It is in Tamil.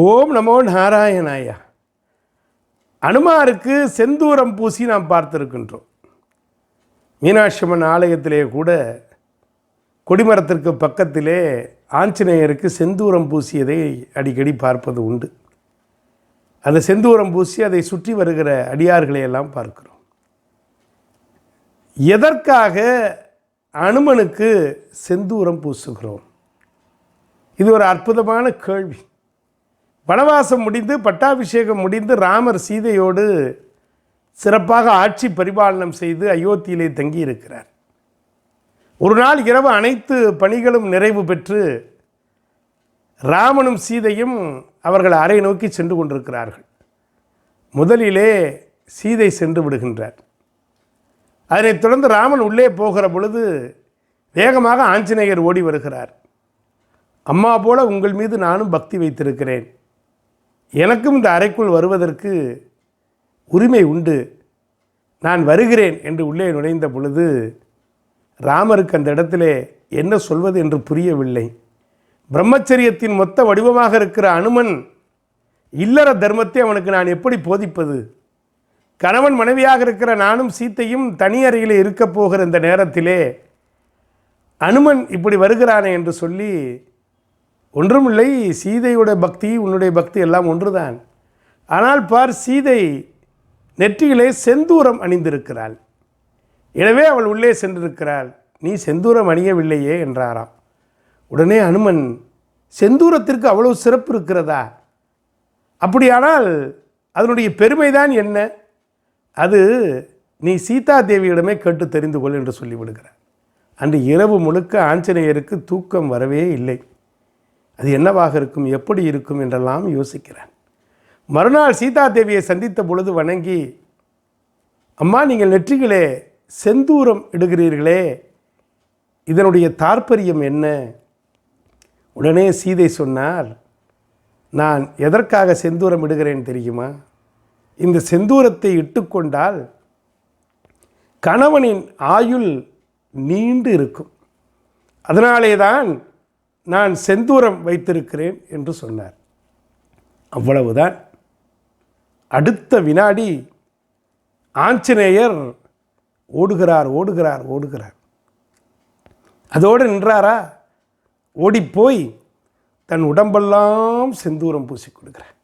ஓம் நமோ நாராயணாயா. அனுமாருக்கு செந்தூரம் பூசி நாம் பார்த்துருக்கின்றோம். மீனாட்சி அம்மன் ஆலயத்திலே கூட கொடிமரத்திற்கு பக்கத்திலே ஆஞ்சநேயருக்கு செந்தூரம் பூசியதை அடிக்கடி பார்ப்பது உண்டு. அந்த செந்தூரம் பூசி அதை சுற்றி வருகிற அடியார்களை எல்லாம் பார்க்கிறோம். எதற்காக அனுமனுக்கு செந்தூரம் பூசுகிறோம்? இது ஒரு அற்புதமான கேள்வி. வனவாசம் முடிந்து பட்டாபிஷேகம் முடிந்து ராமர் சீதையோடு சிறப்பாக ஆட்சி பரிபாலனம் செய்து அயோத்தியிலே தங்கியிருக்கிறார். ஒரு நாள் இரவு அனைத்து பணிகளும் நிறைவு பெற்று ராமனும் சீதையும் அவர்கள் அறை நோக்கி சென்று கொண்டிருக்கிறார்கள். முதலிலே சீதை சென்று விடுகின்றார். அதனைத் தொடர்ந்து ராமன் உள்ளே போகிற பொழுது வேகமாக ஆஞ்சநேயர் ஓடி வருகிறார். அம்மா போல உங்கள் மீது நானும் பக்தி வைத்திருக்கிறேன். எனக்கும் இந்த அறைக்குள் வருவதற்கு உரிமை உண்டு. நான் வருகிறேன் என்று உள்ளே நுழைந்த பொழுது ராமருக்கு அந்த இடத்திலே என்ன சொல்வது என்று புரியவில்லை. பிரம்மச்சரியத்தின் மொத்த வடிவமாக இருக்கிற அனுமன் இல்லற தர்மத்தை அவனுக்கு நான் எப்படி போதிப்பது? கணவன் மனைவியாக இருக்கிற நானும் சீத்தையும் தனி அறையில் இருக்கப் போகிற இந்த நேரத்திலே அனுமன் இப்படி வருகிறானே என்று சொல்லி ஒன்றுமில்லை சீதையோட பக்தி உன்னுடைய பக்தி எல்லாம் ஒன்றுதான். ஆனால் பார் சீதை நெற்றியிலே செந்தூரம் அணிந்திருக்கிறாள். எனவே அவள் உள்ளே சென்றிருக்கிறாள். நீ செந்தூரம் அணியவில்லையே என்றாராம். உடனே அனுமன் செந்தூரத்திற்கு அவ்வளவு சிறப்பு இருக்கிறதா? அப்படியானால் அதனுடைய பெருமைதான் என்ன? அது நீ சீதா தேவியிடமே கேட்டு தெரிந்து கொள் என்று சொல்லிவிடுகிறார். அன்று இரவு முழுக்க ஆஞ்சநேயருக்கு தூக்கம் வரவே இல்லை. அது என்னவாக இருக்கும் எப்படி இருக்கும் என்றெல்லாம் யோசிக்கிறான் மறுநாள் சீதா தேவியை சந்தித்த பொழுது வணங்கி அம்மா நீங்கள் நெற்றிகளே செந்தூரம் இடுகிறீர்களே இதனுடைய தாற்பரியம் என்ன? உடனே சீதை சொன்னார் நான் எதற்காக செந்தூரம் இடுகிறேன் தெரியுமா? இந்த செந்தூரத்தை இட்டுக்கொண்டால் கணவனின் ஆயுள் நீண்டு இருக்கும். அதனாலே தான் நான் செந்தூரம் வைத்திருக்கிறேன் என்று சொன்னார். அவ்வளவுதான். அடுத்த வினாடி ஆஞ்சநேயர் ஓடுகிறார் ஓடுகிறார் ஓடுகிறார். அதோடு நின்றாரா? ஓடிப்போய் தன் உடம்பெல்லாம் செந்தூரம் பூசி கொடுக்கிறார்.